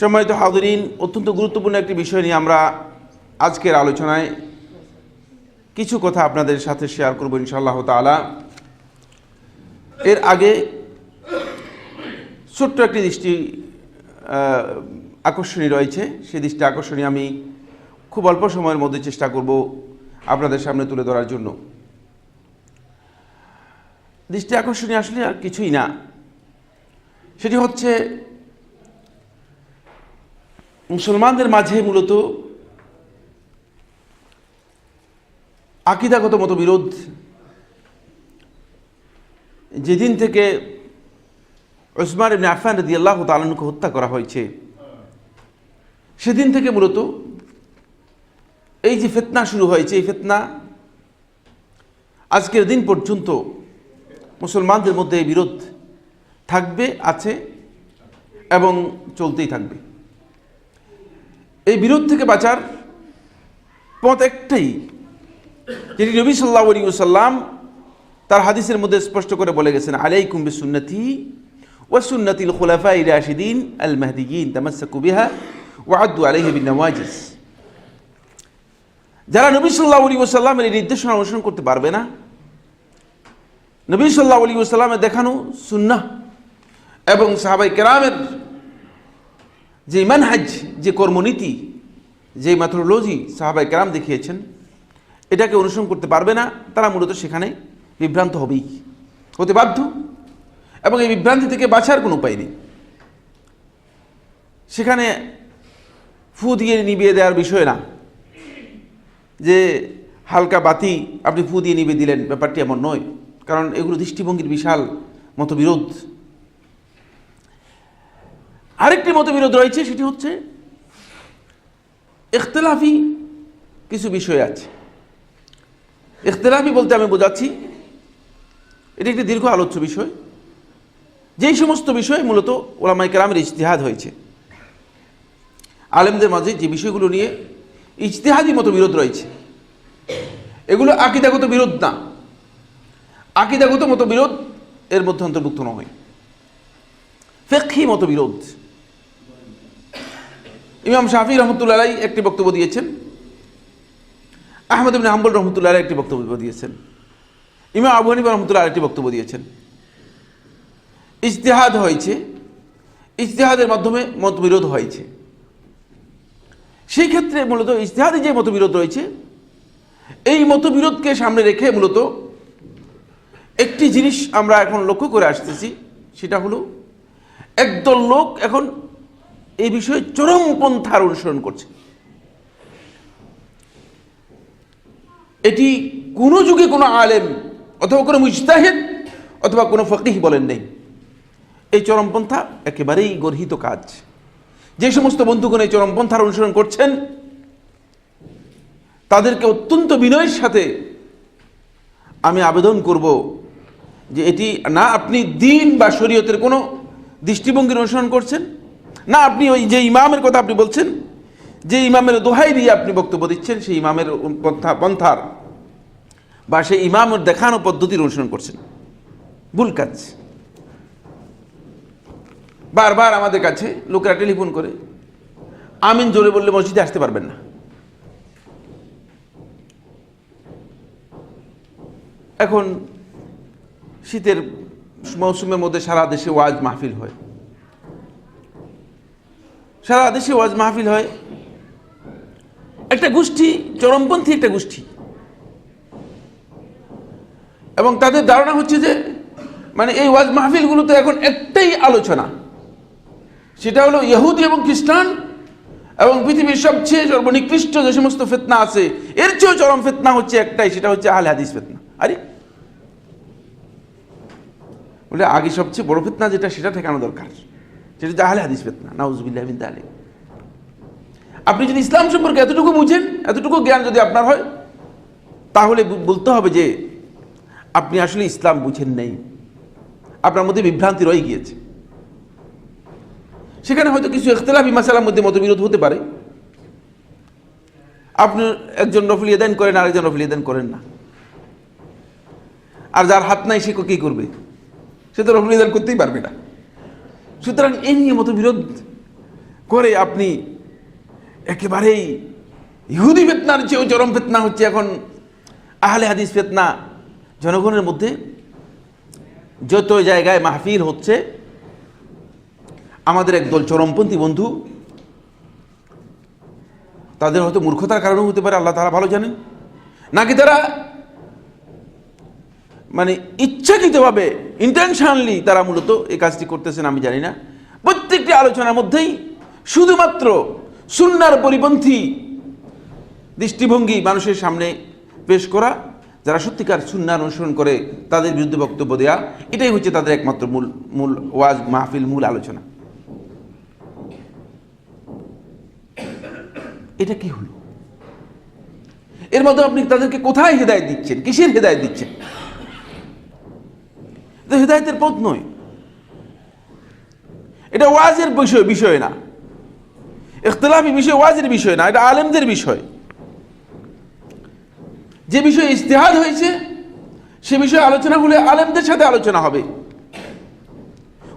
সম্মানিত হাজরিন, অত্যন্ত গুরুত্বপূর্ণ একটি বিষয় নিয়ে আমরা আজকের আলোচনায় কিছু কথা আপনাদের সাথে শেয়ার করব ইনশাআল্লাহ তাআলা। এর আগে ছোট্ট একটি দৃষ্টি আকর্ষণী রয়েছে। সেই দৃষ্টি আকর্ষণী আমি খুব অল্প সময়ের মধ্যে চেষ্টা করব আপনাদের সামনে তুলে ধরার জন্য। দৃষ্টি আকর্ষণী আসলে আর কিছুই না। সেটি হচ্ছে মুসলমানদের মাঝে মূলত আকিদাগত মতবিরোধ। যেদিন থেকে ওসমান ইবনে আফান রদি আল্লাহ তালনকে হত্যা করা হয়েছে, সেদিন থেকে মূলত এই যে ফেতনা শুরু হয়েছে, এই ফেতনা আজকের দিন পর্যন্ত মুসলমানদের মধ্যে এই বিরোধ থাকবে, আছে এবং চলতেই থাকবে। এই বিরোধ থেকে বাঁচার পথ একটাই। যেটি নবী সাল্লাহ আলী সাল্লাম তার হাদিসের মধ্যে স্পষ্ট করে বলে গেছেন, আলাইকুম বিসুন্নতি ওয়াসুন্নতিল খুলাফাই রাশিদিন আল মাহদিগিন তামাসাকু বিহা ওয়াদ্দু আলাইহি বিন নওয়াজিস যারা নবী সাল্লাহ আলী সাল্লামের এই নির্দেশনা অনুসরণ করতে পারবে না, নবী সাল্লাহ আলী সাল্লামের দেখানো সুন্নাহ এবং সাহাবাই কেরামের যে মানহাজ যে কর্মনীতি, যে ম্যাথোলজি সাহাবাই কেরাম দেখিয়েছেন, এটাকে অনুসরণ করতে পারবে না, তারা মূলত সেখানে বিভ্রান্ত হবেই। হতে বাধ্য। এবং এই বিভ্রান্তি থেকে বাঁচার কোনো উপায় নেই। সেখানে ফু দিয়ে নিবিয়ে দেওয়ার বিষয় না। যে হালকা বাতি আপনি ফু দিয়ে নিবে দিলেন, ব্যাপারটি এমন নয়। কারণ এগুলো দৃষ্টিভঙ্গির বিশাল মতবিরোধ। আরেকটি মতবিরোধ রয়েছে, সেটি হচ্ছে ইখতলাফি কিছু বিষয় আছে। ইখতলাফি বলতে আমি বোঝাচ্ছি, এটি একটি দীর্ঘ আলোচ্য বিষয়। যেই সমস্ত বিষয় মূলত ওলামাই কেরামের ইজতিহাদ হয়েছে। আলেমদের মাঝে যে বিষয়গুলো নিয়ে ইজতিহাদি মতো বিরোধ রয়েছে, এগুলো আকিদাগত বিরোধ না। আকিদাগত মতো বিরোধ এর মধ্যে অন্তর্ভুক্ত নয়। ফেক্ষি মতো বিরোধ ইমাম শাফি রহমতুল্লাহ একটি বক্তব্য দিয়েছেন। আহমদ ইবিন হাম্বল রহমতুল্লাহ একটি বক্তব্য দিয়েছেন। ইমাম আবু হানিফা রহমতুল্লাহ একটি বক্তব্য দিয়েছেন। ইজতেহাদ হয়েছে। ইজতেহাদের মাধ্যমে মতবিরোধ হয়েছে। সেই ক্ষেত্রে মূলত ইজতেহাদি যে মতবিরোধ রয়েছে, এই মতবিরোধকে সামনে রেখে মূলত একটি জিনিস আমরা এখন লক্ষ্য করে আসতেছি, সেটা হলো একদল লোক এখন এই বিষয়ে চরমপন্থার অনুসরণ করছে। এটি কোনো যুগে কোনো আলেম অথবা কোনো মুজতাহেদ অথবা কোনো ফকিহ বলেন নেই। এই চরমপন্থা একেবারেই গর্হিত কাজ। যে সমস্ত বন্ধুগণ এই চরমপন্থার অনুসরণ করছেন, তাদেরকে অত্যন্ত বিনয়ের সাথে আমি আবেদন করব যে এটি না আপনি দিন বা শরীয়তের কোনো দৃষ্টিভঙ্গির অনুসরণ করছেন না, আপনি ওই যে ইমামের কথা আপনি বলছেন, যে ইমামের দোহাই দিয়ে আপনি বক্তব্য দিচ্ছেন, সেই ইমামের পন্থা পন্থার বা সেই ইমামের দেখানো পদ্ধতির অনুসরণ করছেন। ভুল কাজ। বারবার আমাদের কাছে লোকেরা টেলিফোন করে, আমিন জোরে বললে মসজিদে আসতে পারবেন না। এখন শীতের মৌসুমের মধ্যে সারা দেশে ওয়াজ মাহফিল হয়। সারা দেশে ওয়াজ মাহফিল হয়। একটা গোষ্ঠী, চরমপন্থী একটা গোষ্ঠী। এবং তাদের ধারণা হচ্ছে যে মানে এই ওয়াজ মাহফিলগুলোতে এখন একটাই আলোচনা। সেটা হলো ইহুদি এবং খ্রিস্টান এবং পৃথিবীর সবচেয়ে সর্বনিকৃষ্ট যে সমস্ত ফেতনা আছে, এর চেয়েও চরম ফেতনা হচ্ছে একটাই, সেটা হচ্ছে আহলে হাদিস ফেতনা। আরে! বলে আগে সবচেয়ে বড় ফেতনা যেটা, সেটা ঠেকানো দরকার। সেটা আহলে হাদিস ফেতনা নাউজবিল্লাহ বিন তাহলে আপনি যদি ইসলাম সম্পর্কে এতটুকু বুঝেন, এতটুকু জ্ঞান যদি আপনার হয়, তাহলে বলতে হবে যে আপনি আসলে ইসলাম বুঝেন নেই। আপনার মধ্যে বিভ্রান্তি রয়ে গিয়েছে। সেখানে হয়তো কিছু ইখতলাফি মাসালার মধ্যে মতবিরোধ হতে পারে। আপনি একজন নফল ইদান করেন, আরেকজন নফল ইদান করেন না। আর যার হাত নাই, সে কী করবে? সে তো নফল ইদান করতেই পারবে না। সুতরাং এই নিয়ে মতবিরোধ করে আপনি একেবারেই ইহুদি ফেতনার চেয়েও চরম ফেতনা হচ্ছে এখন। আহলে হাদিস ফেতনা জনগণের মধ্যে যত জায়গায় মাহফিল হচ্ছে, আমাদের একদল চরমপন্থী বন্ধু, তাদের হয়তো মূর্খতার কারণেও হতে পারে, আল্লাহ তারা ভালো জানেন। নাকি তারা মানে ইচ্ছাকৃতভাবে ইন্টেনশনালি তারা মূলত এই কাজটি করতেছেন, আমি জানি না। প্রত্যেকটি আলোচনার মধ্যেই শুধুমাত্র সুন্নার পরিপন্থী দৃষ্টিভঙ্গি মানুষের সামনে পেশ করা, যারা সত্যিকার সুন্নার অনুসরণ করে তাদের বিরুদ্ধে বক্তব্য দেওয়া এটাই হচ্ছে তাদের একমাত্র মূল মূল ওয়াজ, মাহফিল, মূল আলোচনা। এটা কি হলো? এর মধ্যে আপনি তাদেরকে কোথায় হেদায়ত দিচ্ছেন? কিসের হেদায়ত দিচ্ছেন? হেদায়তের পথ নয়। এটা ওয়াজের বিষয় বিষয় না। ইখতলাফি বিষয় ওয়াজের বিষয় না, এটা আলেমদের বিষয়। যে বিষয়ে ইস্তেহাদ হয়েছে, সে বিষয়ে আলোচনা হলে আলেমদের সাথে আলোচনা হবে।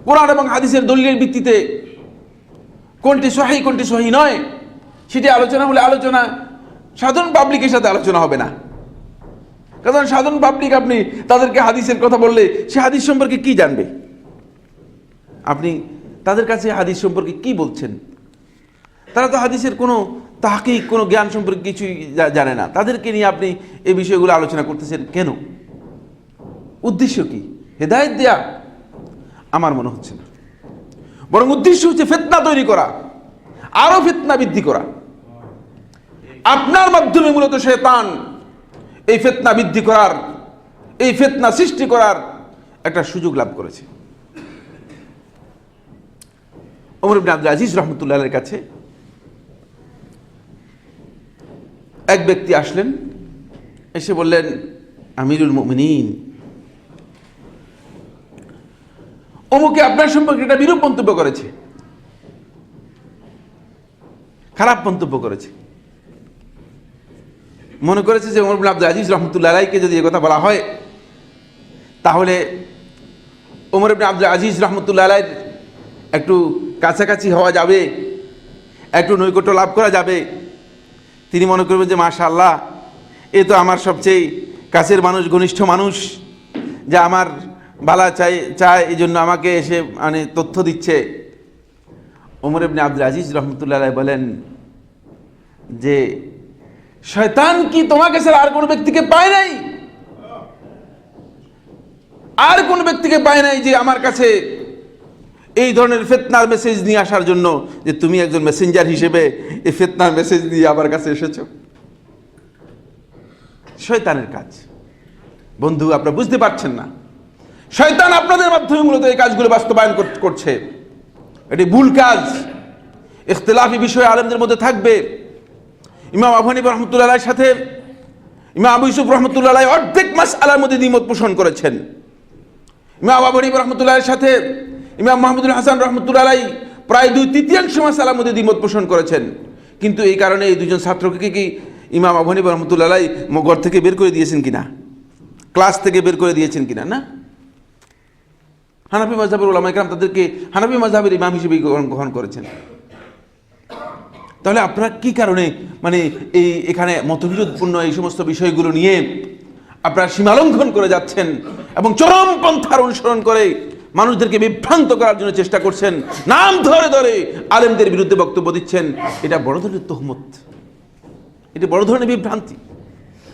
কোরআন এবং হাদিসের দলিলের ভিত্তিতে কোনটি সহি কোনটি সহি নয়, সেটি আলোচনা হলে আলোচনা সাধারণ পাবলিকের সাথে আলোচনা হবে না। কারণ সাধারণ পাবলিক আপনি তাদেরকে হাদিসের কথা বললে সে হাদিস সম্পর্কে কি জানবে? আপনি তাদের কাছে হাদিস সম্পর্কে কি বলছেন? তারা তো হাদিসের কোনো তাহকিক, কোনো জ্ঞান সম্পর্কে কিছুই জানে না। তাদেরকে নিয়ে আপনি এই বিষয়গুলো আলোচনা করতেছেন কেন? উদ্দেশ্য কি? হেদায়ত দেয়া আমার মনে হচ্ছে না। বরং উদ্দেশ্য হচ্ছে ফেতনা তৈরি করা আরও ফেতনা বৃদ্ধি করা। আপনার মাধ্যমে মূলত শয়তান এই ফেতনা বৃদ্ধি করার, এই ফেতনা সৃষ্টি করার একটা সুযোগ লাভ করেছে। ওমর ইবনে আব্দুল আজিজ রহমতুল্লাহের কাছে এক ব্যক্তি আসলেন, এসে বললেন, আমিরুল মুমিনিন, অমুকে আপনার সম্পর্কে একটা বিরূপ মন্তব্য করেছে। খারাপ মন্তব্য করেছে। মনে করেছে যে ওমর আব্দুল আজিজ রহমতুল্লাহ আলাইকে যদি এ কথা বলা হয়, তাহলে ওমর ইবনে আব্দুল আজিজ রহমতুল্লাহ আলাইর একটু কাছাকাছি হওয়া যাবে, একটু নৈকট্য লাভ করা যাবে। তিনি মনে করবেন যে মাশা আল্লাহ এ তো আমার সবচেয়ে কাছের মানুষ, ঘনিষ্ঠ মানুষ, যা আমার বালা চাই, চায় এই জন্য আমাকে এসে মানে তথ্য দিচ্ছে। ওমর ইবনে আব্দুল আজিজ রহমতুল্লাহ বলেন যে শয়তান কি তোমাকে ছাড়া আর কোনো ব্যক্তিকে পায় নাই? আর কোন ব্যক্তিকে পায় নাই যে আমার কাছে এই ধরনের ফেতনার মেসেজ নিয়ে আসার জন্য যে তুমি একজন মেসেঞ্জার হিসেবে এই ফেতনার মেসেজ নিয়ে আমার কাছে এসেছ? শয়তানের কাজ। বন্ধু, আপনারা বুঝতে পারছেন না। শয়তান আপনাদের মাধ্যমে মূলত এই কাজগুলো বাস্তবায়ন করছে। এটি ভুল কাজ। ইখতলাফি বিষয়ে আলেমদের মধ্যে থাকবে। ইমাম হানিফা রহমতুল্লাহ সাথে ইমাম আবু ইউসুফ রহমতুল্লাহ অর্ধেক মাস আলার মধ্যে দ্বিমত পোষণ করেছেন। ইমাম আবু হানিফা রহমতুল্লাহের সাথে ইমাম মাহমুদুল হাসান রহমতুল্লাহ প্রায় দুই তৃতীয়াংশ মাসালার মধ্যে দ্বিমত পোষণ করেছেন। কিন্তু এই কারণে এই দুজন ছাত্রকে কি ইমাম আবু হানিফা রহমতুল্লাহ আলাই ম- ঘর থেকে বের করে দিয়েছেন কিনা? ক্লাস থেকে বের করে দিয়েছেন কিনা, না? হানাফি মজাহের ওলামা ইকরাম তাদেরকে হানাফি মজাহের ইমাম হিসেবে গ্রহণ করেছেন। তাহলে আপনারা কি কারণে মানে এই এখানে মতবিরোধপূর্ণ এই সমস্ত বিষয়গুলো নিয়ে আপনারা সীমালঙ্ঘন করে যাচ্ছেন এবং চরম পন্থার অনুসরণ করে মানুষদেরকে বিভ্রান্ত করার জন্য চেষ্টা করছেন, নাম ধরে ধরে আলেমদের বিরুদ্ধে বক্তব্য দিচ্ছেন, এটা বড় ধরনের তহমত। এটা বড় ধরনের বিভ্রান্তি।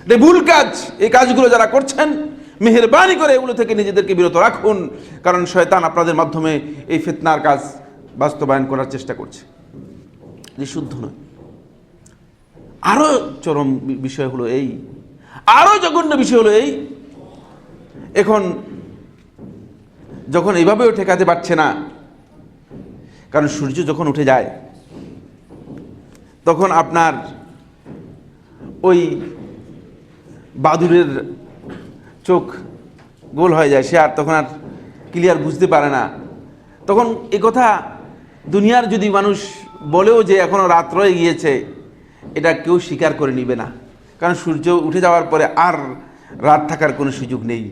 এটা ভুল কাজ, এই কাজগুলো যারা করছেন, মেহরবানি করে এগুলো থেকে নিজেদেরকে বিরত রাখুন, কারণ শয়তান আপনাদের মাধ্যমে এই ফিতনার কাজ বাস্তবায়ন করার চেষ্টা করছে। যে শুদ্ধ নয়। আরও চরম বিষয় হলো এই, আরও জঘন্য বিষয় হলো এই, এখন যখন এইভাবেও ঠেকাতে পারছে না, কারণ সূর্য যখন উঠে যায়, তখন আপনার ওই বাদুরের চোখ গোল হয়ে যায়, সে আর তখন আর ক্লিয়ার বুঝতে পারে না। তখন এ কথা দুনিয়ার যদি মানুষ বলেও যে এখনও রাত রয়ে গিয়েছে, এটা কেউ স্বীকার করে নিবে না। কারণ সূর্য উঠে যাওয়ার পরে আর রাত থাকার কোনো সুযোগ নেই।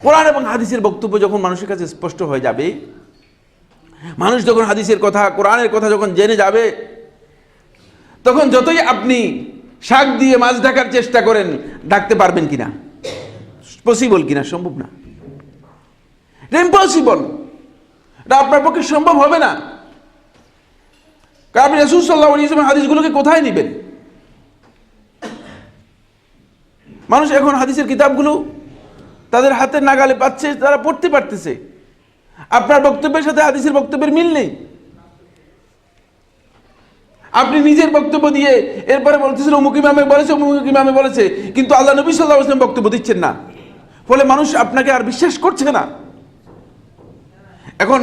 কোরআন এবং হাদিসের বক্তব্য যখন মানুষের কাছে স্পষ্ট হয়ে যাবে, মানুষ যখন হাদিসের কথা, কোরআনের কথা যখন জেনে যাবে, তখন যতই আপনি শাক দিয়ে মাছ ঢাকার চেষ্টা করেন, ডাকতে পারবেন কিনা? পসিবল কিনা? সম্ভব না। ইম্পসিবল এটা আপনার পক্ষে সম্ভব হবে না। আপনি রসুল সাল্লাহ ইসলামের হাদিসগুলোকে কোথায় নেবেন? মানুষ এখন হাদিসের কিতাবগুলো তাদের হাতের নাগালে পাচ্ছে, তারা পড়তে পারতেছে। আপনার বক্তব্যের সাথে হাদিসের বক্তব্যের মিল নেই। আপনি নিজের বক্তব্য দিয়ে এরপরে বলতেছেন, অমুক ইমামে বলেছে, অমুক ইমামে বলেছে। কিন্তু আল্লাহ নবী সাল্লাহ ইসলাম বক্তব্য দিচ্ছেন না। ফলে মানুষ আপনাকে আর বিশ্বাস করছে না। এখন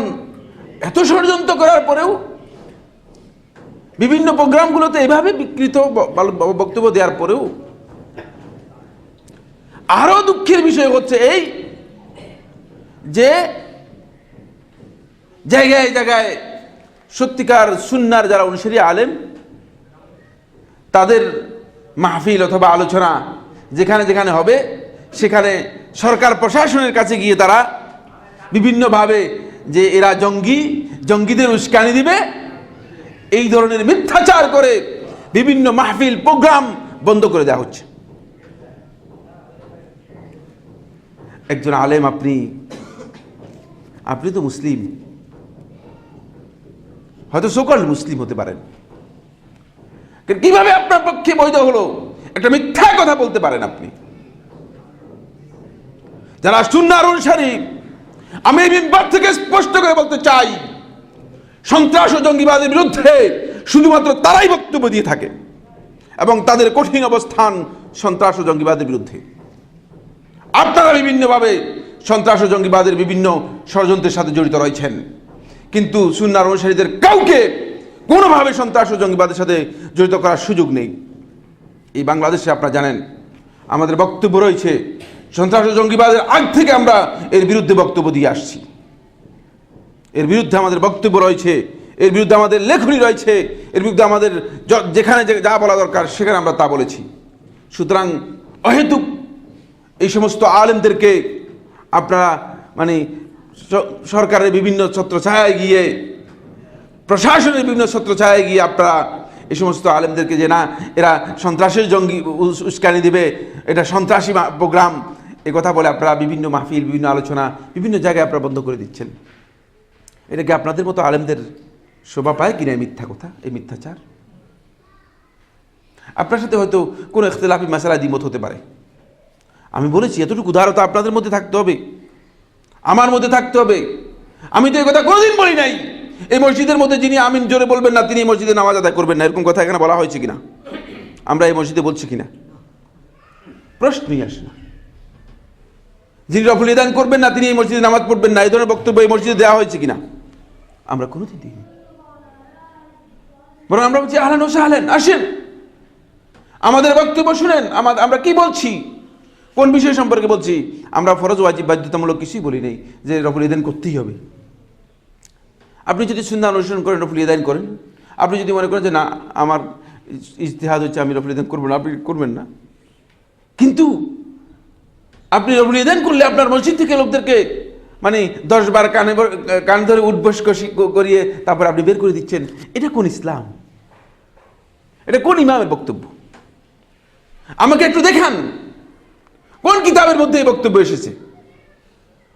এত ষড়যন্ত্র করার পরেও বিভিন্ন প্রোগ্রামগুলোতে এভাবে বিকৃত বক্তব্য দেওয়ার পরেও আরও দুঃখের বিষয় হচ্ছে এই যে জায়গায় জায়গায় সত্যিকার সুন্নার যারা অনুসারী আলেম, তাদের মাহফিল অথবা আলোচনা যেখানে যেখানে হবে, সেখানে সরকার প্রশাসনের কাছে গিয়ে তারা বিভিন্নভাবে যে এরা জঙ্গি, জঙ্গিদের উস্কানি দিবে এই ধরনের মিথ্যাচার করে বিভিন্ন মাহফিল, প্রোগ্রাম বন্ধ করে দেওয়া হচ্ছে। একজন আলেম আপনি আপনি তো মুসলিম। হয়তো সকল মুসলিম হতে পারেন। কীভাবে আপনার পক্ষে বৈধ হলো? একটা মিথ্যা কথা বলতে পারেন আপনি। যারা সুন্নার অনুসারী, আমি এই মিম্বার থেকে স্পষ্ট করে বলতে চাই সন্ত্রাস ও জঙ্গিবাদের বিরুদ্ধে শুধুমাত্র তারাই বক্তব্য দিয়ে থাকে এবং তাদের কঠিন অবস্থান সন্ত্রাস ও জঙ্গিবাদের বিরুদ্ধে। আপনারা বিভিন্নভাবে সন্ত্রাস ও জঙ্গিবাদের বিভিন্ন ষড়যন্ত্রের সাথে জড়িত রয়েছেন। কিন্তু সুন্নার অনুসারীদের কাউকে কোনোভাবে সন্ত্রাস ও জঙ্গিবাদের সাথে জড়িত করার সুযোগ নেই। এই বাংলাদেশে আপনারা জানেন, আমাদের বক্তব্য রয়েছে, সন্ত্রাস ও জঙ্গিবাদের আগ থেকে আমরা এর বিরুদ্ধে বক্তব্য দিয়ে আসছি। এর বিরুদ্ধে আমাদের বক্তব্য রয়েছে, এর বিরুদ্ধে আমাদের লেখনী রয়েছে, এর বিরুদ্ধে আমাদের যেখানে যে- বলা দরকার সেখানে আমরা তা বলেছি। সুতরাং অহেতুক এই সমস্ত আলেমদেরকে আপনারা মানে সরকারের বিভিন্ন ছত্রছায়ায় গিয়ে, প্রশাসনের বিভিন্ন ছত্রছায়ায় গিয়ে আপনারা এই সমস্ত আলেমদেরকে যে না, এরা সন্ত্রাসের জঙ্গি উস্কানি দিবে, এটা সন্ত্রাসী প্রোগ্রাম, এ কথা বলে আপনারা বিভিন্ন মাহফিল, বিভিন্ন আলোচনা, বিভিন্ন জায়গায় আপনারা বন্ধ করে দিচ্ছেন। এটা কি আপনাদের মতো আলেমদের শোভা পায় কিনা এই মিথ্যা কথা, এই মিথ্যাচার? আপনার সাথে হয়তো কোনো ইখতলাফি মশালা দ্বিমত হতে পারে। আমি বলেছি, এতটুকু উদারতা আপনাদের মধ্যে থাকতে হবে। আমার মধ্যে থাকতে হবে। আমি তো এই কথা কোনোদিন বলি নাই। এই মসজিদের মধ্যে যিনি আমিন জোরে বলবেন না, তিনি এই মসজিদে নামাজ আদায় করবেন না। এরকম কথা এখানে বলা হয়েছে কিনা? আমরা এই মসজিদে বলছি কিনা? প্রশ্নই আসে না। যিনি রফুল করবেন না, তিনি এই মসজিদে নামাজ পড়বেন না। এই ধরনের বক্তব্য এই মসজিদে দেওয়া হয়েছে কিনা? আমরা কোনোদিন দিইনি বরং আমরা বলছি, আহলেন ও সাহলেন, আসেন। আমাদের বক্তব্য শুনেন। আমরা কি বলছি? কোন বিষয় সম্পর্কে বলছি? আমরা ফরজ, ওয়াজিব, বাধ্যতামূলক কিছুই বলি নেই যে রফুল ইদান করতেই হবে। আপনি যদি সুন্দর অনুসরণ করেন, রফুল ইদান করেন। আপনি যদি মনে করেন যে, না, আমার ইজতেহাদ হচ্ছে আমি রফুল ইদান করব না, আপনি করবেন না। কিন্তু আপনি রফুল ইদান করলে আপনার মসজিদ থেকে লোকদেরকে মানে দশ বার কানে কান ধরে উঠবস কষি- করিয়ে তারপর আপনি বের করে দিচ্ছেন। এটা কোন ইসলাম? এটা কোন ইমামের বক্তব্য? আমাকে একটু দেখান। কোন কিতাবের মধ্যে এই বক্তব্য এসেছে?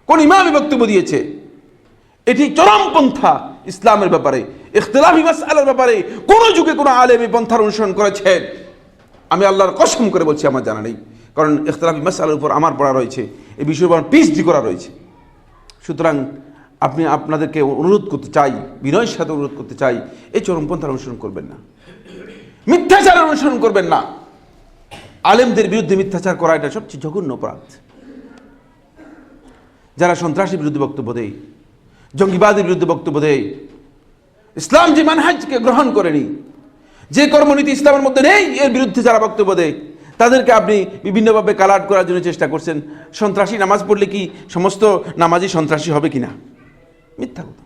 কোন ইমামই বক্তব্য দিয়েছে? এটি চরমপন্থা ইসলামের ব্যাপারে, ইখতলাফি মাসআলার ব্যাপারে কোন যুগে কোন আলেম এই পন্থার অনুসরণ করেছেন? আমি আল্লাহর কসম করে বলছি, আমার জানা নেই। কারণ ইখতলাফি মাসআলার উপর আমার পড়া রয়েছে। এই বিষয়ের উপর পিএইচডি করা রয়েছে। সুতরাং আপনি আপনাদেরকে অনুরোধ করতে চাই, বিনয়ের সাথে অনুরোধ করতে চাই, এই চরমপন্থার অনুসরণ করবেন না। মিথ্যাচার অনুসরণ করবেন না। আলেমদের বিরুদ্ধে মিথ্যাচার করা এটা সবচেয়ে জঘন্য অপরাধ। যারা সন্ত্রাসীর বিরুদ্ধে বক্তব্য দেয়, জঙ্গিবাদের বিরুদ্ধে বক্তব্য দেয়, ইসলাম যে মানহাজকে গ্রহণ করেনি, যে কর্মনীতি ইসলামের মধ্যে নেই, এর বিরুদ্ধে যারা বক্তব্য দেয় তাদেরকে আপনি বিভিন্নভাবে কালাট করার জন্য চেষ্টা করছেন। সন্ত্রাসী নামাজ পড়লে কি সমস্ত নামাজি সন্ত্রাসী হবে কিনা? মিথ্যা কথা।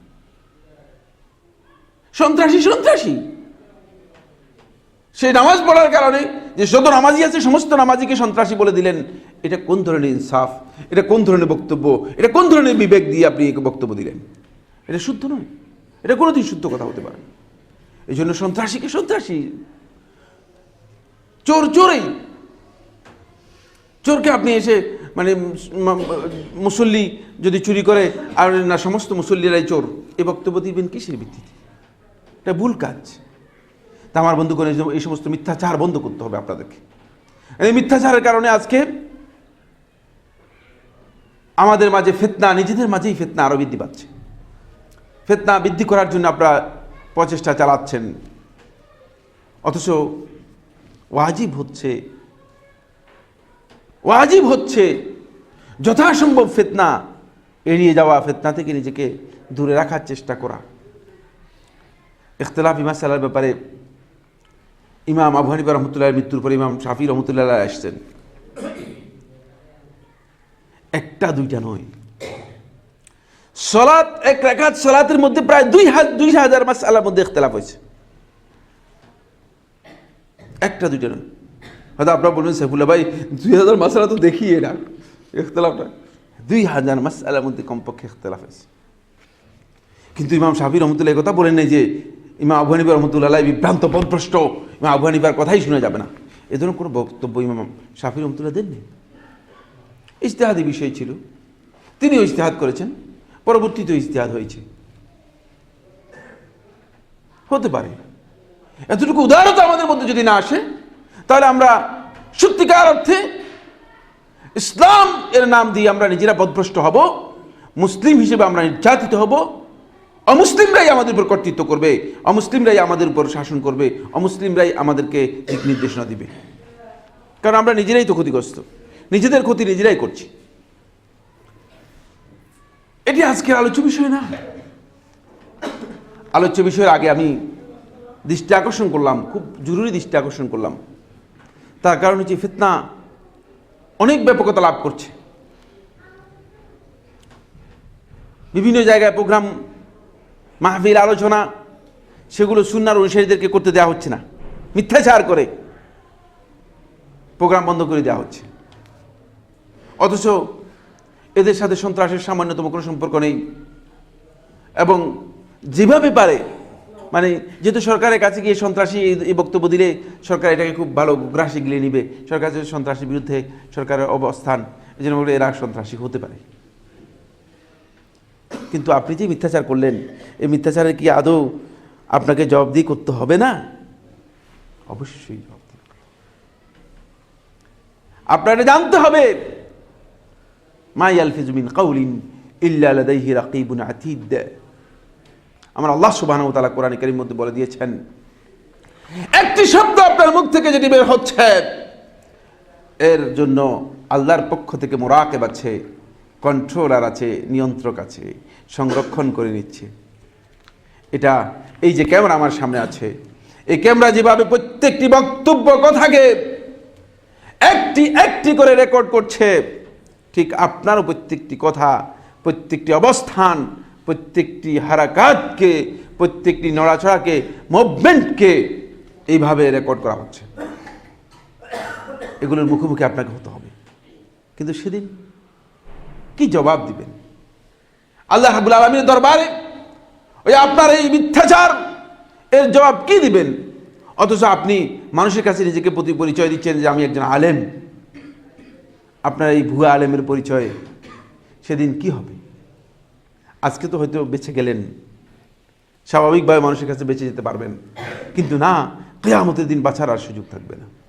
সন্ত্রাসী সন্ত্রাসী! সেই নামাজ পড়ার কারণে যে যত নামাজি আছে, সমস্ত নামাজিকে সন্ত্রাসী বলে দিলেন। এটা কোন ধরনের ইনসাফ? এটা কোন ধরনের বক্তব্য? এটা কোন ধরনের বিবেক দিয়ে আপনি বক্তব্য দিলেন? এটা শুদ্ধ নয়। এটা কোনোদিন শুদ্ধ কথা হতে পারে না। এই জন্য সন্ত্রাসীকে সন্ত্রাসী। চোর, চোরেই চোরকে আপনি এসে মানে মুসল্লি যদি চুরি করে, আর না, সমস্ত মুসল্লিরাই চোর। এ বক্তব্য দিবেন কিসের ভিত্তিতে? এটা ভুল কাজ। তা আমার বন্ধু করে এই সমস্ত মিথ্যাচার বন্ধ করতে হবে আপনাদেরকে। এই মিথ্যাচারের কারণে আজকে আমাদের মাঝে ফেতনা, নিজেদের মাঝেই ফেতনা আরও বৃদ্ধি পাচ্ছে। ফেতনা বৃদ্ধি করার জন্য আপনারা প্রচেষ্টা চালাচ্ছেন। অথচ ওয়াজিব হচ্ছে ওয়াজিব হচ্ছে, যথাসম্ভব ফেতনা, এড়িয়ে যাওয়া ফেতনা থেকে নিজেকে দূরে রাখার চেষ্টা করা। ইখতলাফ ইমাসালার ব্যাপারে ইমাম আবু হানিফা রহমতুল্লাহ মৃত্যুর পর ইমাম শাফি রহমতুল্লাহ আসছেন। একটা, দুইটা নয়। সলাৎ, এক রেখাত সলাতের মধ্যে প্রায় দুই হাজার দুই হাজার মাস আল্লাহর মধ্যে ইখতলাফ হয়েছে। একটা, দুইটা নয়। হয়তো আপনারা বলবেন সাইফুল্লাহ ভাই, দুই হাজার মাসালা তো দেখি না ইখতলাফটা। দুই হাজার মাস আল্লাহর মধ্যে কমপক্ষে ইখতলাফ হয়েছে কিন্তু ইমাম শাফি রহমতুল্লাহ কথা বলেন নাই যে, ইমাম আবু হানিফা রহমতুল্লাহ বিভ্রান্ত পদভ্রষ্ট ইমাম আবু হানিফার কথাই শোনা যাবে না। এ ধরনের কোনো বক্তব্য ইমাম শাফি রহমতুল্লাহ দেননি। ইজতেহাদি বিষয় ছিল। তিনিও ইজতেহাদ করেছেন। পরবর্তীতে ইজতেহাদ হয়েছে। হতে পারে। এতটুকু উদারতা আমাদের মধ্যে যদি না আসে তাহলে আমরা সত্যিকার অর্থে ইসলাম এর নাম দিয়ে আমরা নিজেরা পদভ্রষ্ট হব, মুসলিম হিসেবে আমরা নির্যাতিত হব, অমুসলিমরাই আমাদের উপর কর্তৃত্ব করবে, অমুসলিমরাই আমাদের উপর শাসন করবে, অমুসলিমরাই আমাদেরকে দিক নির্দেশনা দিবে। কারণ আমরা নিজেরাই তো ক্ষতিগ্রস্ত, নিজেদের ক্ষতি নিজেরাই করছি। এটি আজকের আলোচ্য বিষয় না। আলোচ্য বিষয়ের আগে আমি দৃষ্টি আকর্ষণ করলাম, খুব জরুরি দৃষ্টি আকর্ষণ করলাম। তার কারণ হচ্ছে ফিতনা অনেক ব্যাপকতা লাভ করছে। বিভিন্ন জায়গায় প্রোগ্রাম, মাহফিল, আলোচনা, সেগুলো সুন্নার অনুসারীদেরকে করতে দেওয়া হচ্ছে না। মিথ্যাচার করে প্রোগ্রাম বন্ধ করে দেওয়া হচ্ছে। অথচ এদের সাথে সন্ত্রাসের সামান্যতম কোনো সম্পর্ক নেই এবং যেভাবে পারে মানে যেহেতু সরকারের কাছে গিয়ে সন্ত্রাসী এই- বক্তব্য দিলে সরকার এটাকে খুব ভালো গ্রাসে গিলে নিবে। সরকার সন্ত্রাসীর বিরুদ্ধে সরকারের অবস্থান, এই জন্য এরা সন্ত্রাসী হতে পারে। কিন্তু আপনি যে মিথ্যাচার করলেন, এই মিথ্যাচারের কি আদৌ আপনাকে জবাবদিহি করতে হবে না? অবশ্যই জবাবদিহি আপনার জানতে হবে। মাই ইয়ালফিজু মিন কাউলিন ইল্লা লাদাইহি রাকিবুন আতিদ। আমার আল্লাহ সুবহানাহু ওয়া তাআলা কোরআন কারীমের মধ্যে বলে দিয়েছেন, একটি শব্দ আপনার মুখ থেকে যদি বের হচ্ছে, এর জন্য আল্লাহর পক্ষ থেকে মোরাকেব আছে, কন্ট্রোলার আছে, নিয়ন্ত্রক আছে, সংরক্ষণ করে নিচ্ছে। এটা এই যে ক্যামেরা আমার সামনে আছে, এই ক্যামেরা যেভাবে প্রত্যেকটি বক্তব্য কথাকে একটি একটি করে রেকর্ড করছে, ঠিক আপনারও প্রত্যেকটি কথা, প্রত্যেকটি অবস্থান প্রত্যেকটি হারাকাতকে, প্রত্যেকটি নড়াচড়াকে মুভমেন্টকে এইভাবে রেকর্ড করা হচ্ছে। এগুলোর মুখোমুখি আপনাকে হতে হবে। কিন্তু সেদিন কি জবাব দিবেন? আল্লাহ হাবুল আলমীর দরবারে ওই আপনার এই মিথ্যাচার, এর জবাব কি দিবেন? অথচ আপনি মানুষের কাছে নিজেকে প্রতি পরিচয় দিচ্ছেন যে আমি একজন আলেম। আপনার এই ভুয়া আলেমের পরিচয় সেদিন কি হবে? আজকে তো হয়তো বেঁচে গেলেন। স্বাভাবিকভাবে মানুষের কাছে বেঁচে যেতে পারবেন। কিন্তু না, কেয়ামতের দিন বাঁচার আর সুযোগ থাকবে না।